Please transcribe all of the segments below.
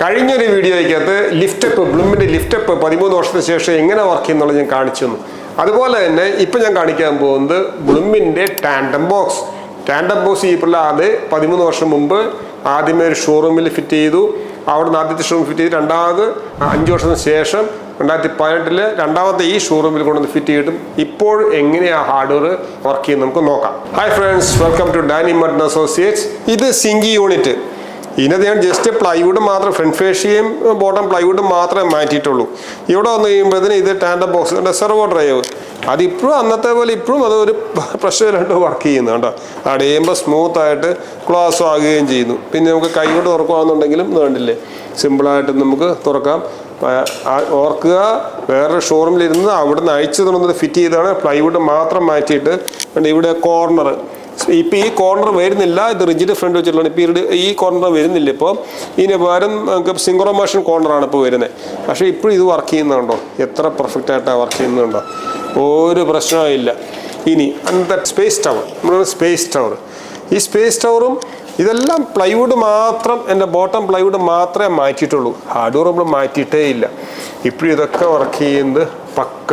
കഴിഞ്ഞൊരു വീഡിയോയ്ക്കകത്ത് lift up ബ്ലൂമിന്റെ lift up പതിമൂന്ന് വർഷത്തിന് ശേഷം എങ്ങനെ വർക്ക് ചെയ്യുന്നുള്ളത് ഞാൻ കാണിച്ചു തന്നു. അതുപോലെ തന്നെ ഇപ്പം ഞാൻ കാണിക്കാൻ പോകുന്നത് ബ്ലൂമിന്റെ ടാൻഡം ബോക്സ്. ടാൻഡം ബോക്സ് ഈ പിള്ളാതെ പതിമൂന്ന് വർഷം മുമ്പ് ആദ്യമേ ഒരു ഷോറൂമിൽ ഫിറ്റ് ചെയ്തു. അവിടെ നിന്ന് ആദ്യത്തെ ഷോറൂം ഫിറ്റ് ചെയ്ത് രണ്ടാമത് അഞ്ച് വർഷത്തിന് ശേഷം രണ്ടായിരത്തി പതിനെട്ടിൽ രണ്ടാമത്തെ ഈ ഷോറൂമിൽ കൊണ്ടുവന്ന് ഫിറ്റ് ചെയ്തിട്ടും ഇപ്പോൾ എങ്ങനെയാ ഹാർഡ്വെയർ വർക്ക് ചെയ്യുന്നത് നമുക്ക് നോക്കാം. Hi friends welcome to Dani mutton associates ഇത് സിംഗി യൂണിറ്റ് ഇതിനകത്ത് ഞാൻ ജസ്റ്റ് പ്ലൈവുഡ് മാത്രം ഫ്രണ്ട് ഫേഷ്യയും ബോട്ടം പ്ലൈവുഡും മാത്രമേ മാറ്റിയിട്ടുള്ളൂ. ഇവിടെ വന്നു കഴിയുമ്പോഴത്തേന് ഇത് ടാൻഡം ബോക്സ് സെർവോ ഡ്രൈവ് അതിപ്പോഴും അന്നത്തെ പോലെ ഇപ്പോഴും അത് ഒരു പ്രശ്നമില്ലാണ്ട് വർക്ക് ചെയ്യുന്നു കേട്ടോ. അടയുമ്പോൾ സ്മൂത്ത് ആയിട്ട് ക്ലോസ് ആകുകയും ചെയ്യുന്നു. പിന്നെ നമുക്ക് കൈകൊണ്ട് തുറക്കുകയാണെന്നുണ്ടെങ്കിലും വേണ്ടില്ലേ സിമ്പിളായിട്ട് നമുക്ക് തുറക്കാം. ഓർക്കുക വേറൊരു ഷോറൂമിലിരുന്ന് അവിടെ നിന്ന് അയച്ചു തന്നത് ഫിറ്റ് ചെയ്താണ് പ്ലൈവുഡ് മാത്രം മാറ്റിയിട്ട്. ഇവിടെ കോർണർ ഇപ്പം ഈ കോർണർ വരുന്നില്ല ഇത് റിജിഡ് ഫ്രണ്ട് വെച്ചിട്ടുള്ള ഇപ്പോൾ ഈ കോർണർ വരുന്നില്ല ഇപ്പോൾ ഇതിന് പകരം നമുക്ക് സിങ്ക്രോമോഷൻ കോർണറാണ് ഇപ്പോൾ വരുന്നത് പക്ഷേ ഇപ്പോഴും ഇത് വർക്ക് ചെയ്യുന്നുണ്ടോ? എത്ര പെർഫെക്റ്റ് ആയിട്ടാണ് വർക്ക് ചെയ്യുന്നുണ്ടോ? ഒരു പ്രശ്നമില്ല ഇനി അന്നത്തെ സ്പേസ് ടവർ നമ്മൾ സ്പേസ് ടവർ ഈ സ്പേസ് ടവറും ഇതെല്ലാം പ്ലൈവുഡ് മാത്രം എന്റെ ബോട്ടം പ്ലൈവുഡ് മാത്രമേ മാറ്റിയിട്ടുള്ളൂ. ഹാർഡ്വെയർ നമ്മൾ മാറ്റിയിട്ടേ ഇല്ല. ഇപ്പോഴും ഇതൊക്കെ വർക്ക് ചെയ്യുന്നത് പക്ക.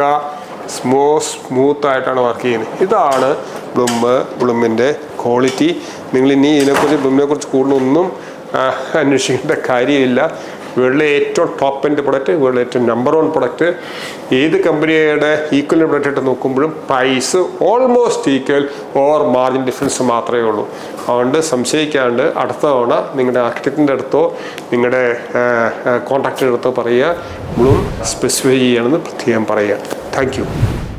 സ്മോ സ്മൂത്ത് ആയിട്ടാണ് വർക്ക് ചെയ്യുന്നത്. ഇതാണ് ബ്ലൂമ് ബ്ലൂമിന്റെ ക്വാളിറ്റി നിങ്ങൾ ഇനി ഇതിനെക്കുറിച്ച് ബ്ലുമ്മിനെക്കുറിച്ച് കൂടുതലൊന്നും അന്വേഷിക്കേണ്ട കാര്യമില്ല. വേൾഡിലെ ഏറ്റവും ടോപ്പ് എൻഡ് പ്രൊഡക്റ്റ് വേൾഡിലെ ഏറ്റവും നമ്പർ വൺ പ്രൊഡക്റ്റ് ഏത് കമ്പനിയുടെ ഈക്വൽ പ്രൊഡക്റ്റ് ആയിട്ട് നോക്കുമ്പോഴും price almost equal or margin difference മാത്രമേ ഉള്ളൂ. അതുകൊണ്ട് സംശയിക്കാണ്ട് അടുത്ത തവണ നിങ്ങളുടെ ആർക്കിടെക്റ്റിന്റെ അടുത്തോ നിങ്ങളുടെ കോൺട്രാക്ടറുടെ അടുത്തോ പറയുക ബ്ലൂം സ്പെസിഫൈ ചെയ്യണമെന്ന് പ്രത്യേകം പറയുക. Thank you.